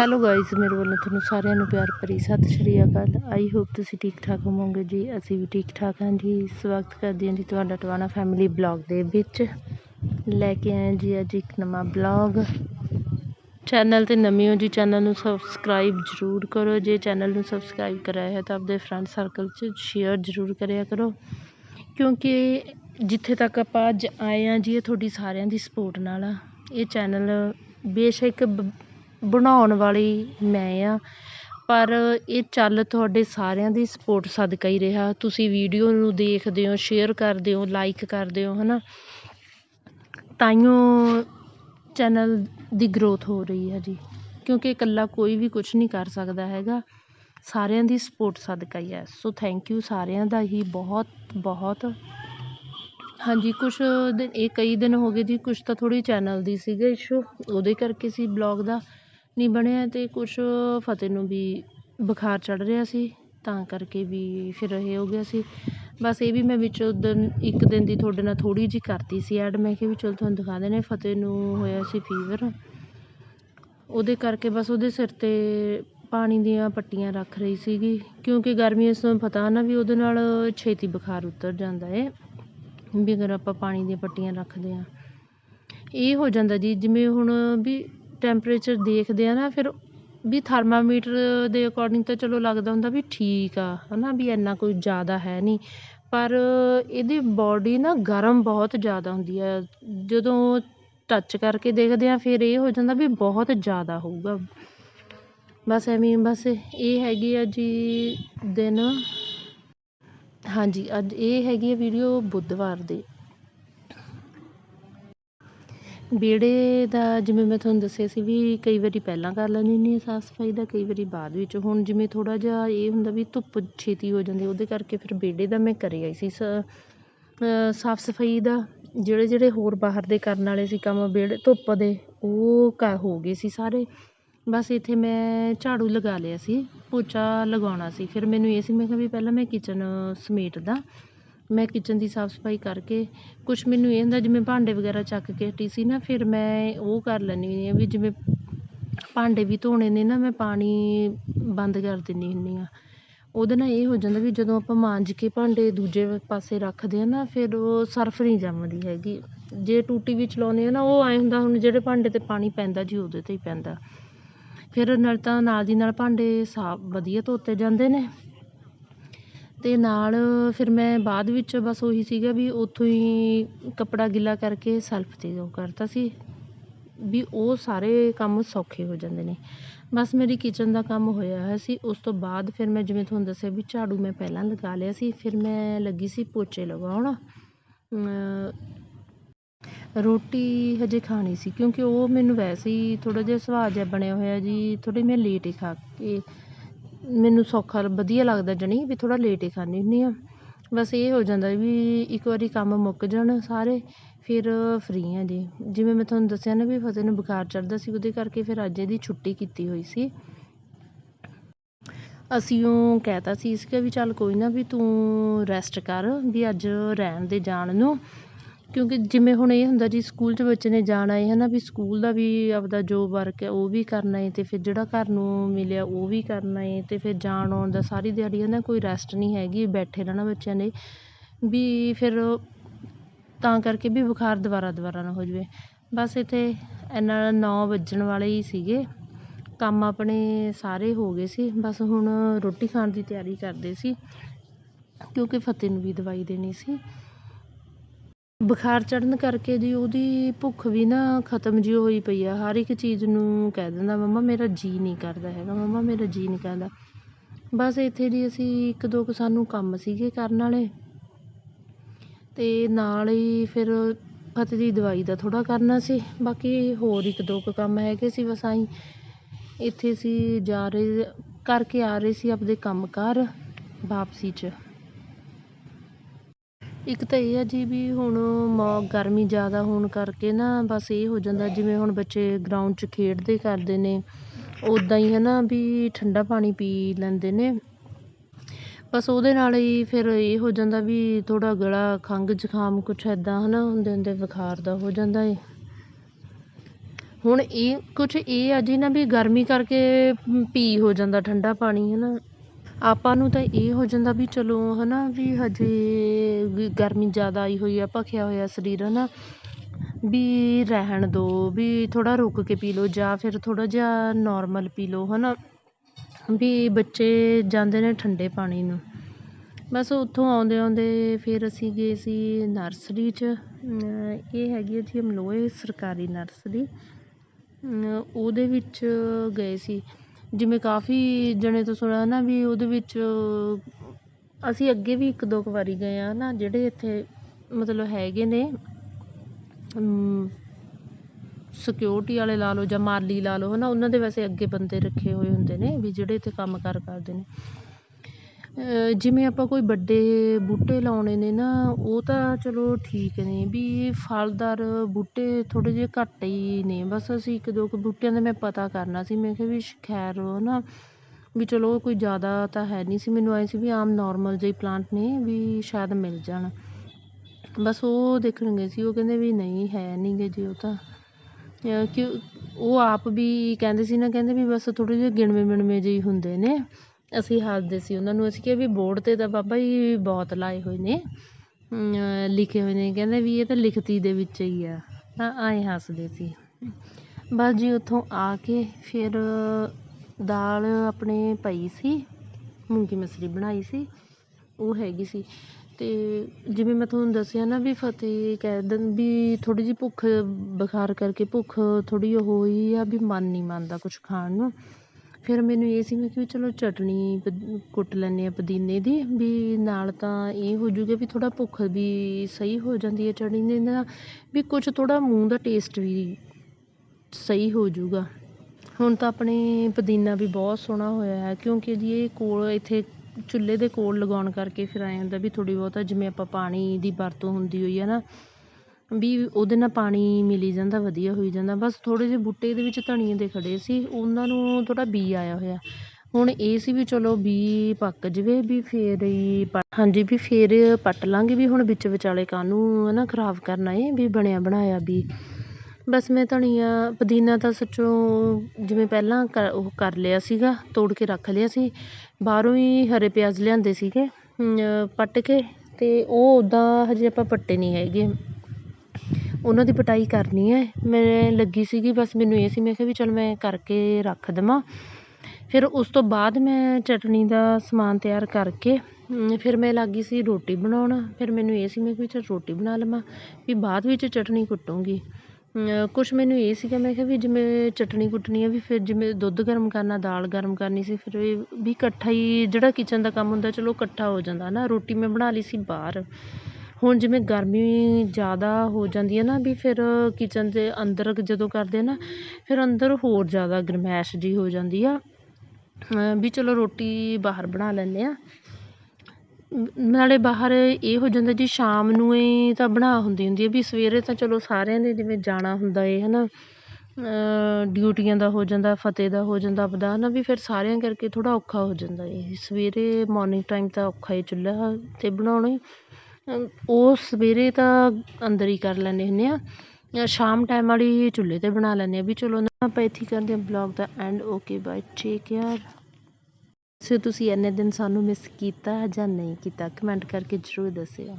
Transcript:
Hello guys ਮੇਰੇ ਵੱਲੋਂ ਤੁਹਾਨੂੰ ਸਾਰਿਆਂ ਨੂੰ ਪਿਆਰ ਭਰੀ ਸਤਿ ਸ਼੍ਰੀ ਅਕਾਲ। ਆਈ ਹੋਪ ਤੁਸੀਂ ਠੀਕ ਠਾਕ ਹੋਵੋਗੇ। ਜੀ, ਅਸੀਂ ਵੀ ਠੀਕ ਠਾਕ ਹਾਂ ਜੀ। ਸਵਾਗਤ ਕਰਦੇ ਹਾਂ ਜੀ ਤੁਹਾਡਾ ਟਵਾਣਾ ਫੈਮਿਲੀ ਬਲੌਗ ਦੇ ਵਿੱਚ। ਲੈ ਕੇ ਆਏ ਜੀ ਅੱਜ ਇੱਕ ਨਵਾਂ ਬਲੌਗ ਚੈਨਲ ਤੇ ਨਵੇਂ ਹੋ ਜੀ ਚੈਨਲ ਨੂੰ ਸਬਸਕ੍ਰਾਈਬ ਜ਼ਰੂਰ ਕਰੋ। ਜੇ ਚੈਨਲ ਨੂੰ ਸਬਸਕ੍ਰਾਈਬ ਕਰਾਇਆ ਹੈ ਤਾਂ ਆਪਣੇ ਫਰੈਂਡ ਸਰਕਲ 'ਚ ਸ਼ੇਅਰ ਜ਼ਰੂਰ ਕਰਿਆ ਕਰੋ। ਕਿਉਂਕਿ ਜਿੱਥੇ ਤੱਕ ਆਪਾਂ ਅੱਜ ਆਏ ਹਾਂ ਜੀ, ਇਹ ਤੁਹਾਡੀ ਸਾਰਿਆਂ ਦੀ ਸਪੋਰਟ ਨਾਲ ਆ। ਇਹ ਚੈਨਲ ਬੇਸ਼ੱਕ ਬ- ਬਣਾਉਣ ਵਾਲੀ ਮੈਂ ਹਾਂ ਪਰ ਇਹ ਚੱਲ ਤੁਹਾਡੇ ਸਾਰਿਆਂ ਦੀ ਸਪੋਰਟ ਸਦਕਾ ਹੀ ਰਿਹਾ। ਤੁਸੀਂ ਵੀਡੀਓ ਨੂੰ ਦੇਖਦੇ ਹੋ ਸ਼ੇਅਰ ਕਰਦੇ ਹੋ ਲਾਈਕ ਕਰਦੇ ਹੋ ਨਾ ਤਾਈਓ ਚੈਨਲ ਦੀ ਗਰੋਥ ਹੋ ਰਹੀ ਹੈ ਜੀ। ਕਿਉਂਕਿ ਇਕੱਲਾ ਕੋਈ ਵੀ ਕੁਝ ਨਹੀਂ ਕਰ ਸਕਦਾ ਹੈਗਾ। ਸਾਰਿਆਂ ਦੀ ਸਪੋਰਟ ਸਦਕਾ ਹੀ ਹੈ। ਸੋ ਥੈਂਕ ਯੂ ਸਾਰਿਆਂ ਦਾ ਹੀ ਬਹੁਤ ਬਹੁਤ। ਹਾਂਜੀ, ਕੁਛ ਦਿਨ, ਇਹ ਕਈ ਦਿਨ ਹੋ ਗਏ ਜੀ, ਕੁਛ ਤਾਂ ਥੋੜ੍ਹੀ ਚੈਨਲ ਦੀ ਸੀਗਾ ਇਸ਼ੂ ਉਹਦੇ ਕਰਕੇ ਸੀ ਬਲੌਗ ਦਾ। ਨਹੀਂ ਬਣਿਆ ਅਤੇ ਕੁਛ ਫਤਿਹ ਨੂੰ ਵੀ ਬੁਖਾਰ ਚੜ੍ਹ ਰਿਹਾ ਸੀ, ਤਾਂ ਕਰਕੇ ਵੀ ਫਿਰ ਇਹ ਹੋ ਗਿਆ ਸੀ। ਬਸ ਇਹ ਵੀ ਮੈਂ ਵਿੱਚ ਦਿਨ, ਇੱਕ ਦਿਨ ਦੀ ਤੁਹਾਡੇ ਨਾਲ ਥੋੜ੍ਹੀ ਜਿਹੀ ਕਰਤੀ ਸੀ ਐਡ। ਮੈਂ ਕਿਹਾ ਵੀ ਚਲੋ ਤੁਹਾਨੂੰ ਦਿਖਾ ਦਿੰਦੇ ਫਤਿਹ ਨੂੰ ਹੋਇਆ ਸੀ ਫੀਵਰ ਉਹਦੇ ਕਰਕੇ ਬਸ ਉਹਦੇ ਸਿਰ 'ਤੇ ਪਾਣੀ ਦੀਆਂ ਪੱਟੀਆਂ ਰੱਖ ਰਹੀ ਸੀਗੀ, ਕਿਉਂਕਿ ਗਰਮੀਆਂ 'ਚ ਤੁਹਾਨੂੰ ਪਤਾ ਨਾ ਵੀ ਉਹਦੇ ਨਾਲ ਛੇਤੀ ਬੁਖਾਰ ਉਤਰ ਜਾਂਦਾ ਹੈ ਵੀ ਅਗਰ ਆਪਾਂ ਪਾਣੀ ਦੀਆਂ ਪੱਟੀਆਂ ਰੱਖਦੇ ਹਾਂ। ਇਹ ਹੋ ਜਾਂਦਾ ਜੀ, ਜਿਵੇਂ ਹੁਣ ਵੀ ਟੈਂਪਰੇਚਰ ਦੇਖਦੇ ਹਾਂ ਨਾ, ਫਿਰ ਵੀ ਥਰਮਾਮੀਟਰ ਦੇ ਅਕੋਰਡਿੰਗ ਤਾਂ ਚਲੋ ਲੱਗਦਾ ਹੁੰਦਾ ਵੀ ਠੀਕ ਆ ਹੈ ਨਾ ਵੀ ਇੰਨਾ ਕੋਈ ਜ਼ਿਆਦਾ ਹੈ ਨਹੀਂ। ਪਰ ਇਹਦੀ ਬਾਡੀ ਨਾ ਗਰਮ ਬਹੁਤ ਜ਼ਿਆਦਾ ਹੁੰਦੀ ਆ। ਜਦੋਂ ਟੱਚ ਕਰਕੇ ਦੇਖਦੇ ਹਾਂ ਫਿਰ ਇਹ ਹੋ ਜਾਂਦਾ ਵੀ ਬਹੁਤ ਜ਼ਿਆਦਾ ਹੋਊਗਾ। ਬਸ ਐਵੇਂ, ਬਸ ਇਹ ਹੈਗੀ ਆ ਜੀ ਦਿਨ। ਹਾਂਜੀ, ਅੱਜ ਇਹ ਹੈਗੀ ਆ ਵੀਡੀਓ ਬੁੱਧਵਾਰ ਦੀ। ਵਿਹੜੇ ਦਾ ਜਿਵੇਂ ਮੈਂ ਤੁਹਾਨੂੰ ਦੱਸਿਆ ਸੀ ਵੀ ਕਈ ਵਾਰੀ ਪਹਿਲਾਂ ਕਰ ਲੈਂਦੀ ਹੁੰਦੀ ਹਾਂ ਸਾਫ਼ ਸਫ਼ਾਈ ਦਾ, ਕਈ ਵਾਰੀ ਬਾਅਦ ਵਿੱਚ। ਹੁਣ ਜਿਵੇਂ ਥੋੜ੍ਹਾ ਜਿਹਾ ਇਹ ਹੁੰਦਾ ਵੀ ਧੁੱਪ ਛੇਤੀ ਹੋ ਜਾਂਦੀ, ਉਹਦੇ ਕਰਕੇ ਫਿਰ ਵਿਹੜੇ ਦਾ ਮੈਂ ਕਰਿ ਆਈ ਸੀ। ਸ ਸਾਫ਼ ਸਫ਼ਾਈ ਦਾ ਜਿਹੜੇ ਜਿਹੜੇ ਹੋਰ ਬਾਹਰ ਦੇ ਕਰਨ ਵਾਲੇ ਸੀ ਕੰਮ ਵਿਹੜੇ ਧੁੱਪ ਦੇ, ਉਹ ਕ ਹੋ ਗਏ ਸੀ ਸਾਰੇ। ਬਸ ਇੱਥੇ ਮੈਂ ਝਾੜੂ ਲਗਾ ਲਿਆ ਸੀ, ਪੋਚਾ ਲਗਾਉਣਾ ਸੀ। ਫਿਰ ਮੈਨੂੰ ਇਹ ਸੀ, ਮੈਂ ਕਿਹਾ ਵੀ ਪਹਿਲਾਂ ਮੈਂ ਕਿਚਨ ਸਮੇਟਦਾ। ਮੈਂ ਕਿਚਨ ਦੀ ਸਾਫ਼ ਸਫ਼ਾਈ ਕਰਕੇ ਕੁਛ ਮੈਨੂੰ ਇਹ ਹੁੰਦਾ ਜਿਵੇਂ ਭਾਂਡੇ ਵਗੈਰਾ ਚੱਕ ਕੇ ਹਟੀ ਸੀ ਨਾ, ਫਿਰ ਮੈਂ ਉਹ ਕਰ ਲੈਂਦੀ ਹੁੰਦੀ ਹਾਂ ਵੀ ਜਿਵੇਂ ਭਾਂਡੇ ਵੀ ਧੋਣੇ ਨੇ ਨਾ, ਮੈਂ ਪਾਣੀ ਬੰਦ ਕਰ ਦਿੰਦੀ ਹੁੰਦੀ ਹਾਂ। ਉਹਦੇ ਨਾਲ ਇਹ ਹੋ ਜਾਂਦਾ ਵੀ ਜਦੋਂ ਆਪਾਂ ਮਾਂਜ ਕੇ ਭਾਂਡੇ ਦੂਜੇ ਪਾਸੇ ਰੱਖਦੇ ਹਾਂ ਨਾ, ਫਿਰ ਉਹ ਸਰਫ ਨਹੀਂ ਜੰਮਦੀ ਹੈਗੀ। ਜੇ ਟੂਟੀ ਵੀ ਚਲਾਉਂਦੇ ਹਾਂ ਨਾ, ਉਹ ਐਂ ਹੁੰਦਾ ਹੁਣ ਜਿਹੜੇ ਭਾਂਡੇ 'ਤੇ ਪਾਣੀ ਪੈਂਦਾ ਜੀ, ਉਹਦੇ 'ਤੇ ਹੀ ਪੈਂਦਾ। ਫਿਰ ਨਾਲ ਤਾਂ ਨਾਲ ਦੀ ਨਾਲ ਭਾਂਡੇ ਸਾਫ਼ ਵਧੀਆ ਧੋਤੇ ਜਾਂਦੇ ਨੇ। ਅਤੇ ਨਾਲ ਫਿਰ ਮੈਂ ਬਾਅਦ ਵਿੱਚ ਬਸ ਉਹੀ ਸੀਗਾ ਵੀ ਉੱਥੋਂ ਹੀ ਕੱਪੜਾ ਗਿੱਲਾ ਕਰਕੇ ਸੈਲਫ 'ਤੇ ਉਹ ਕਰਤਾ ਸੀ ਵੀ ਉਹ ਸਾਰੇ ਕੰਮ ਸੌਖੇ ਹੋ ਜਾਂਦੇ ਨੇ। ਬਸ ਮੇਰੀ ਕਿਚਨ ਦਾ ਕੰਮ ਹੋਇਆ ਹੋਇਆ ਸੀ। ਉਸ ਤੋਂ ਬਾਅਦ ਫਿਰ ਮੈਂ ਜਿਵੇਂ ਤੁਹਾਨੂੰ ਦੱਸਿਆ ਵੀ ਝਾੜੂ ਮੈਂ ਪਹਿਲਾਂ ਲਗਾ ਲਿਆ ਸੀ। ਫਿਰ ਮੈਂ ਲੱਗੀ ਸੀ ਪੋਚੇ ਲਗਾਉਣ। ਰੋਟੀ ਹਜੇ ਖਾਣੀ ਸੀ ਕਿਉਂਕਿ ਉਹ ਮੈਨੂੰ ਵੈਸੇ ਹੀ ਥੋੜ੍ਹਾ ਜਿਹਾ ਸੁਭਾਅ ਜਿਹਾ ਬਣਿਆ ਹੋਇਆ ਜੀ। ਥੋੜ੍ਹੀ ਮੈਂ ਲੇਟ ਹੀ ਖਾ ਕੇ ਮੈਨੂੰ ਸੌਖਾ ਵਧੀਆ ਲੱਗਦਾ ਜਾਣੀ ਵੀ ਥੋੜ੍ਹਾ ਲੇਟ ਹੀ ਖਾਂਦੀ ਹੁੰਦੀ ਹਾਂ। ਬਸ ਇਹ ਹੋ ਜਾਂਦਾ ਵੀ ਇੱਕ ਵਾਰੀ ਕੰਮ ਮੁੱਕ ਜਾਣ ਸਾਰੇ, ਫਿਰ ਫਰੀ ਹਾਂ ਜੀ। ਜਿਵੇਂ ਮੈਂ ਤੁਹਾਨੂੰ ਦੱਸਿਆ ਨਾ ਵੀ ਫਤਿਹ ਨੂੰ ਬੁਖਾਰ ਚੜ੍ਹਦਾ ਸੀ, ਉਹਦੇ ਕਰਕੇ ਫਿਰ ਅੱਜ ਇਹਦੀ ਛੁੱਟੀ ਕੀਤੀ ਹੋਈ ਸੀ। ਅਸੀਂ ਉਹ ਕਹਿਤਾ ਸੀ ਸੀਗਾ ਵੀ ਚੱਲ ਕੋਈ ਨਾ ਵੀ ਤੂੰ ਰੈਸਟ ਕਰ ਵੀ ਅੱਜ ਰਹਿਣ ਦੇ ਜਾਣ ਨੂੰ। ਕਿਉਂਕਿ ਜਿਵੇਂ ਹੁਣ ਇਹ ਹੁੰਦਾ ਜੀ ਸਕੂਲ 'ਚ ਬੱਚੇ ਨੇ ਜਾਣਾ ਹੈ ਨਾ ਵੀ ਸਕੂਲ ਦਾ ਵੀ ਆਪਦਾ ਜੋ ਵਰਕ ਹੈ ਉਹ ਵੀ ਕਰਨਾ ਹੈ ਅਤੇ ਫਿਰ ਜਿਹੜਾ ਘਰ ਨੂੰ ਮਿਲਿਆ ਉਹ ਵੀ ਕਰਨਾ ਹੈ ਅਤੇ ਫਿਰ ਜਾਣ ਆਉਣ ਦਾ ਸਾਰੀ ਦਿਹਾੜੀ ਹੈ ਨਾ ਕੋਈ ਰੈਸਟ ਨਹੀਂ ਹੈਗੀ ਬੈਠੇ ਰਹਿਣਾ ਬੱਚਿਆਂ ਨੇ ਵੀ ਫਿਰ ਤਾਂ ਕਰਕੇ ਵੀ ਬੁਖਾਰ ਦੁਬਾਰਾ ਦੁਬਾਰਾ ਨਾ ਹੋ ਜਾਵੇ। ਬਸ ਇੱਥੇ ਇੰਨਾ ਨੌ ਵੱਜਣ ਵਾਲੇ ਹੀ ਸੀਗੇ, ਕੰਮ ਆਪਣੇ ਸਾਰੇ ਹੋ ਗਏ ਸੀ, ਬਸ ਹੁਣ ਰੋਟੀ ਖਾਣ ਦੀ ਤਿਆਰੀ ਕਰਦੇ ਸੀ ਕਿਉਂਕਿ ਫਤਿਹ ਨੂੰ ਵੀ ਦਵਾਈ ਦੇਣੀ ਸੀ। ਬੁਖਾਰ ਚੜ੍ਹਨ ਕਰਕੇ ਜੀ ਉਹਦੀ ਭੁੱਖ ਵੀ ਨਾ ਖਤਮ ਜਿਹੀ ਹੋਈ ਪਈ ਆ। ਹਰ ਇੱਕ ਚੀਜ਼ ਨੂੰ ਕਹਿ ਦਿੰਦਾ, ਮੰਮਾ, ਮੇਰਾ ਜੀਅ ਨਹੀਂ ਕਰਦਾ ਹੈਗਾ, ਮੰਮਾ, ਮੇਰਾ ਜੀਅ ਨਹੀਂ ਕਰਦਾ। ਬਸ ਇੱਥੇ ਜੀ ਅਸੀਂ ਇੱਕ ਦੋ ਕੁ ਸਾਨੂੰ ਕੰਮ ਸੀਗੇ ਕਰਨ ਵਾਲੇ ਅਤੇ ਨਾਲ ਹੀ ਫਿਰ ਫਤਿਹ ਦੀ ਦਵਾਈ ਦਾ ਥੋੜ੍ਹਾ ਕਰਨਾ ਸੀ। ਬਾਕੀ ਹੋਰ ਇੱਕ ਦੋ ਕੁ ਕੰਮ ਹੈਗੇ ਸੀ, ਬਸ ਆਹੀਂ ਇੱਥੇ ਅਸੀਂ ਜਾ ਰਹੇ, ਕਰਕੇ ਆ ਰਹੇ ਸੀ ਆਪਦੇ ਕੰਮ ਕਾਰ ਵਾਪਸੀ 'ਚ। ਇੱਕ ਤਾਂ ਇਹ ਆ ਜੀ ਵੀ ਹੁਣ ਮੌ ਗਰਮੀ ਜ਼ਿਆਦਾ ਹੋਣ ਕਰਕੇ ਨਾ ਬਸ ਇਹ ਹੋ ਜਾਂਦਾ, ਜਿਵੇਂ ਹੁਣ ਬੱਚੇ ਗਰਾਊਂਡ 'ਚ ਖੇਡਦੇ ਕਰਦੇ ਨੇ ਉੱਦਾਂ ਹੀ ਹੈ ਨਾ ਵੀ ਠੰਡਾ ਪਾਣੀ ਪੀ ਲੈਂਦੇ ਨੇ। ਬਸ ਉਹਦੇ ਨਾਲ ਹੀ ਫਿਰ ਇਹ ਹੋ ਜਾਂਦਾ ਵੀ ਥੋੜ੍ਹਾ ਗਲਾ ਖੰਘ ਜ਼ੁਕਾਮ ਕੁਛ ਇੱਦਾਂ ਹੈ ਨਾ ਹੁੰਦੇ ਹੁੰਦੇ ਬੁਖਾਰ ਦਾ ਹੋ ਜਾਂਦਾ ਹੈ ਹੁਣ ਇਹ ਕੁਛ ਇਹ ਆ ਜੀ ਨਾ ਵੀ ਗਰਮੀ ਕਰਕੇ ਪੀ ਹੋ ਜਾਂਦਾ ਠੰਡਾ ਪਾਣੀ ਹੈ ਨਾ ਆਪਾਂ ਨੂੰ ਤਾਂ ਇਹ ਹੋ ਜਾਂਦਾ ਵੀ ਚਲੋ ਹੈ ਨਾ ਵੀ ਹਜੇ ਵੀ ਗਰਮੀ ਜ਼ਿਆਦਾ ਆਈ ਹੋਈ ਆ, ਭਖਿਆ ਹੋਇਆ ਸਰੀਰ ਹੈ ਨਾ ਵੀ ਰਹਿਣ ਦਿਓ ਵੀ ਥੋੜ੍ਹਾ ਰੁਕ ਕੇ ਪੀ ਲਓ ਜਾਂ ਫਿਰ ਥੋੜ੍ਹਾ ਜਿਹਾ ਨੋਰਮਲ ਪੀ ਲਓ ਹੈ ਨਾ ਵੀ ਬੱਚੇ ਜਾਂਦੇ ਨੇ ਠੰਡੇ ਪਾਣੀ ਨੂੰ। ਬਸ ਉੱਥੋਂ ਆਉਂਦੇ ਆਉਂਦੇ ਫਿਰ ਅਸੀਂ ਗਏ ਸੀ ਨਰਸਰੀ 'ਚ। ਇਹ ਹੈਗੀ ਹੈ ਜੀ ਅਮਲੋਏ ਸਰਕਾਰੀ ਨਰਸਰੀ। ਉਹਦੇ ਵਿੱਚ ਗਏ ਸੀ। ਜਿਵੇਂ ਕਾਫੀ ਜਣੇ ਤੋਂ ਸੁਣਿਆ ਨਾ ਵੀ ਉਹਦੇ ਵਿੱਚ ਅਸੀਂ ਅੱਗੇ ਵੀ ਇੱਕ ਦੋ ਕੁ ਵਾਰੀ ਗਏ ਆ ਨਾ, ਜਿਹੜੇ ਇੱਥੇ ਮਤਲਬ ਹੈਗੇ ਨੇ ਸਿਕਿਉਰਿਟੀ ਵਾਲੇ ਲਾ ਲਓ ਜਾਂ ਮਾਲੀ ਲਾ ਲਓ ਹੈ ਨਾ ਉਹਨਾਂ ਦੇ ਵੈਸੇ ਅੱਗੇ ਬੰਦੇ ਰੱਖੇ ਹੋਏ ਹੁੰਦੇ ਨੇ ਵੀ ਜਿਹੜੇ ਇੱਥੇ ਕੰਮ ਕਾਰ ਕਰਦੇ ਨੇ। ਜਿਵੇਂ ਆਪਾਂ ਕੋਈ ਵੱਡੇ ਬੂਟੇ ਲਾਉਣੇ ਨੇ ਨਾ, ਉਹ ਤਾਂ ਚਲੋ ਠੀਕ ਨੇ ਵੀ ਫਲਦਾਰ ਬੂਟੇ ਥੋੜ੍ਹੇ ਜਿਹੇ ਘੱਟ ਹੀ ਨੇ। ਬਸ ਅਸੀਂ ਇੱਕ ਦੋ ਕੁ ਬੂਟਿਆਂ ਦਾ ਮੈਂ ਪਤਾ ਕਰਨਾ ਸੀ, ਮੈਂ ਕਿਹਾ ਵੀ ਖੈਰ ਉਹ ਨਾ, ਵੀ ਚਲੋ ਕੋਈ ਜ਼ਿਆਦਾ ਤਾਂ ਹੈ ਨਹੀਂ ਸੀ। ਮੈਨੂੰ ਐਂ ਸੀ ਵੀ ਆਮ ਨੋਰਮਲ ਜਿਹੇ ਪਲਾਂਟ ਨੇ, ਵੀ ਸ਼ਾਇਦ ਮਿਲ ਜਾਣ। ਬਸ ਉਹ ਦੇਖਣ ਗਏ ਸੀ, ਉਹ ਕਹਿੰਦੇ ਵੀ ਨਹੀਂ, ਹੈ ਨਹੀਂ ਗੇ ਜੀ ਉਹ ਤਾਂ। ਅਹ ਕਿ ਉਹ ਆਪ ਵੀ ਕਹਿੰਦੇ ਸੀ ਨਾ, ਕਹਿੰਦੇ ਵੀ ਬਸ ਥੋੜ੍ਹੇ ਜਿਹੇ ਗਿਣਵੇਂ ਮਿਣਵੇਂ ਜਿਹੇ ਹੁੰਦੇ ਨੇ। ਅਸੀਂ ਹੱਸਦੇ ਸੀ ਉਹਨਾਂ ਨੂੰ, ਅਸੀਂ ਕਿਹਾ ਵੀ ਬੋਰਡ 'ਤੇ ਤਾਂ ਬਾਬਾ ਜੀ ਬਹੁਤ ਲਾਏ ਹੋਏ ਨੇ ਲਿਖੇ ਹੋਏ ਨੇ, ਕਹਿੰਦੇ ਵੀ ਇਹ ਤਾਂ ਲਿਖਤੀ ਦੇ ਵਿੱਚ ਹੀ ਆ, ਤਾਂ ਐਂ ਹੱਸਦੇ ਸੀ। ਬਸ ਜੀ ਉੱਥੋਂ ਆ ਕੇ ਫਿਰ ਦਾਲ ਆਪਣੇ ਪਈ ਸੀ, ਮੂੰਗੀ ਮਸਰੀ ਬਣਾਈ ਸੀ, ਉਹ ਹੈਗੀ ਸੀ। ਅਤੇ ਜਿਵੇਂ ਮੈਂ ਤੁਹਾਨੂੰ ਦੱਸਿਆ ਨਾ ਵੀ ਫਤਿਹ ਕਹਿ ਦਿੰ, ਵੀ ਥੋੜ੍ਹੀ ਜਿਹੀ ਭੁੱਖ ਬੁਖਾਰ ਕਰਕੇ ਭੁੱਖ ਥੋੜ੍ਹੀ ਉਹ ਹੋਈ ਆ ਵੀ ਮਨ ਨਹੀਂ ਮੰਨਦਾ ਕੁਛ ਖਾਣ ਨੂੰ। ਫਿਰ ਮੈਨੂੰ ਇਹ ਸੀ, ਮੈਂ ਕਿਹਾ ਵੀ ਚਲੋ ਚਟਣੀ ਕੁੱਟ ਲੈਂਦੇ ਹਾਂ ਪੁਦੀਨੇ ਦੀ, ਵੀ ਨਾਲ ਤਾਂ ਇਹ ਹੋ ਜੂਗਾ ਵੀ ਥੋੜ੍ਹਾ ਭੁੱਖ ਵੀ ਸਹੀ ਹੋ ਜਾਂਦੀ ਹੈ ਚਟਣੀ ਦੇ ਨਾਲ, ਵੀ ਕੁਛ ਥੋੜ੍ਹਾ ਮੂੰਹ ਦਾ ਟੇਸਟ ਵੀ ਸਹੀ ਹੋ ਜੂਗਾ। ਹੁਣ ਤਾਂ ਆਪਣੇ ਪੁਦੀਨਾ ਵੀ ਬਹੁਤ ਸੋਹਣਾ ਹੋਇਆ ਹੈ, ਕਿਉਂਕਿ ਜੀ ਇਹ ਕੋਲ, ਇੱਥੇ ਚੁੱਲ੍ਹੇ ਦੇ ਕੋਲ ਲਗਾਉਣ ਕਰਕੇ ਫਿਰ ਐਂ ਹੁੰਦਾ ਵੀ ਥੋੜ੍ਹੀ ਬਹੁਤਾ ਜਿਵੇਂ ਆਪਾਂ ਪਾਣੀ ਦੀ ਵਰਤੋਂ ਹੁੰਦੀ ਹੋਈ ਹੈ ਨਾ ਵੀ ਉਹਦੇ ਨਾਲ ਪਾਣੀ ਮਿਲੀ ਜਾਂਦਾ, ਵਧੀਆ ਹੋਈ ਜਾਂਦਾ। ਬਸ ਥੋੜ੍ਹੇ ਜਿਹੇ ਬੂਟੇ ਦੇ ਵਿੱਚ ਧਨੀਏ ਦੇ ਖੜ੍ਹੇ ਸੀ, ਉਹਨਾਂ ਨੂੰ ਥੋੜ੍ਹਾ ਬੀ ਆਇਆ ਹੋਇਆ। ਹੁਣ ਇਹ ਸੀ ਵੀ ਚਲੋ ਬੀ ਪੱਕ ਜਾਵੇ, ਵੀ ਫਿਰ ਹੀ ਪ- ਹਾਂਜੀ, ਵੀ ਫਿਰ ਪੱਟ ਲਾਂਗੇ, ਵੀ ਹੁਣ ਵਿੱਚ ਵਿਚਾਲੇ ਕਾਹਨੂੰ ਹੈ ਨਾ ਖਰਾਬ ਕਰਨਾ ਏ ਵੀ ਬਣਿਆ ਬਣਾਇਆ ਬੀ। ਬਸ ਮੈਂ ਧਨੀਆ, ਪੁਦੀਨਾ ਤਾਂ ਸੱਚੋਂ ਜਿਵੇਂ ਪਹਿਲਾਂ ਕਰ ਉਹ ਕਰ ਲਿਆ ਸੀਗਾ, ਤੋੜ ਕੇ ਰੱਖ ਲਿਆ ਸੀ। ਬਾਹਰੋਂ ਹੀ ਹਰੇ ਪਿਆਜ਼ ਲਿਆਂਦੇ ਸੀਗੇ ਪੱਟ ਕੇ ਅਤੇ ਉਹ ਉੱਦਾਂ ਹਜੇ ਆਪਾਂ ਪੱਟੇ ਨਹੀਂ ਹੈਗੇ। ਉਹਨਾਂ ਦੀ ਪਟਾਈ ਕਰਨੀ ਹੈ। ਮੈਂ ਲੱਗੀ ਸੀਗੀ, ਬਸ ਮੈਨੂੰ ਇਹ ਸੀ, ਮੈਂ ਕਿਹਾ ਵੀ ਚਲ ਮੈਂ ਕਰਕੇ ਰੱਖ ਦੇਵਾਂ। ਫਿਰ ਉਸ ਤੋਂ ਬਾਅਦ ਮੈਂ ਚਟਨੀ ਦਾ ਸਮਾਨ ਤਿਆਰ ਕਰਕੇ ਫਿਰ ਮੈਂ ਲੱਗ ਗਈ ਸੀ ਰੋਟੀ ਬਣਾਉਣ। ਫਿਰ ਮੈਨੂੰ ਇਹ ਸੀ, ਮੈਂ ਕਿਹਾ ਵੀ ਚੱਲ ਰੋਟੀ ਬਣਾ ਲਵਾਂ, ਵੀ ਬਾਅਦ ਵਿੱਚ ਚਟਨੀ ਕੁੱਟੂੰਗੀ। ਕੁਛ ਮੈਨੂੰ ਇਹ ਸੀਗਾ, ਮੈਂ ਕਿਹਾ ਵੀ ਜਿਵੇਂ ਚਟਨੀ ਕੁੱਟਣੀ ਆ, ਵੀ ਫਿਰ ਜਿਵੇਂ ਦੁੱਧ ਗਰਮ ਕਰਨਾ, ਦਾਲ ਗਰਮ ਕਰਨੀ ਸੀ, ਫਿਰ ਵੀ ਇਕੱਠਾ ਹੀ, ਜਿਹੜਾ ਕਿਚਨ ਦਾ ਕੰਮ ਹੁੰਦਾ, ਚਲੋ ਇਕੱਠਾ ਹੋ ਜਾਂਦਾ ਨਾ। ਰੋਟੀ ਮੈਂ ਬਣਾ ਲਈ ਸੀ ਬਾਹਰ। ਹੁਣ ਜਿਵੇਂ ਗਰਮੀ ਜ਼ਿਆਦਾ ਹੋ ਜਾਂਦੀ ਹੈ ਨਾ ਵੀ ਫਿਰ ਕਿਚਨ ਦੇ ਅੰਦਰ ਜਦੋਂ ਕਰਦੇ ਨਾ, ਫਿਰ ਅੰਦਰ ਹੋਰ ਜ਼ਿਆਦਾ ਗਰਮੈਸ਼ ਜਿਹੀ ਹੋ ਜਾਂਦੀ ਆ। ਵੀ ਚਲੋ ਰੋਟੀ ਬਾਹਰ ਬਣਾ ਲੈਂਦੇ ਹਾਂ ਨਾਲੇ ਬਾਹਰ ਇਹ ਹੋ ਜਾਂਦਾ ਜੀ ਸ਼ਾਮ ਨੂੰ ਹੀ ਤਾਂ ਬਣਾ ਹੁੰਦੀ ਹੁੰਦੀ ਹੈ ਵੀ ਸਵੇਰੇ ਤਾਂ ਚਲੋ ਸਾਰਿਆਂ ਨੇ ਜਿਵੇਂ ਜਾਣਾ ਹੁੰਦਾ ਏ ਹੈ ਨਾ ਡਿਊਟੀਆਂ ਦਾ ਹੋ ਜਾਂਦਾ, ਫਤਿਹ ਦਾ ਹੋ ਜਾਂਦਾ, ਆਪਦਾ ਹੈ ਨਾ ਵੀ ਫਿਰ ਸਾਰਿਆਂ ਕਰਕੇ ਥੋੜ੍ਹਾ ਔਖਾ ਹੋ ਜਾਂਦਾ ਇਹ ਸਵੇਰੇ ਮੋਰਨਿੰਗ ਟਾਈਮ ਤਾਂ ਔਖਾ ਹੀ ਚੁੱਲ੍ਹਾ 'ਤੇ ਬਣਾਉਣਾ ਹੀ। ਉਹ ਸਵੇਰੇ ਤਾਂ ਅੰਦਰ ਹੀ ਕਰ ਲੈਂਦੇ ਹੁੰਦੇ ਹਾਂ ਜਾਂ ਸ਼ਾਮ ਟਾਈਮ ਵਾਲੀ ਚੁੱਲ੍ਹੇ 'ਤੇ ਬਣਾ ਲੈਂਦੇ ਹਾਂ ਵੀ ਚਲੋ ਨਾ ਆਪਾਂ ਇੱਥੇ ਕਰਦੇ ਹਾਂ ਬਲੌਗ ਦਾ end okay bye take care so ਤੁਸੀਂ ਇੰਨੇ ਦਿਨ ਸਾਨੂੰ ਮਿਸ ਕੀਤਾ ਜਾਂ ਨਹੀਂ ਕੀਤਾ ਕਮੈਂਟ ਕਰਕੇ ਜ਼ਰੂਰ ਦੱਸਿਓ।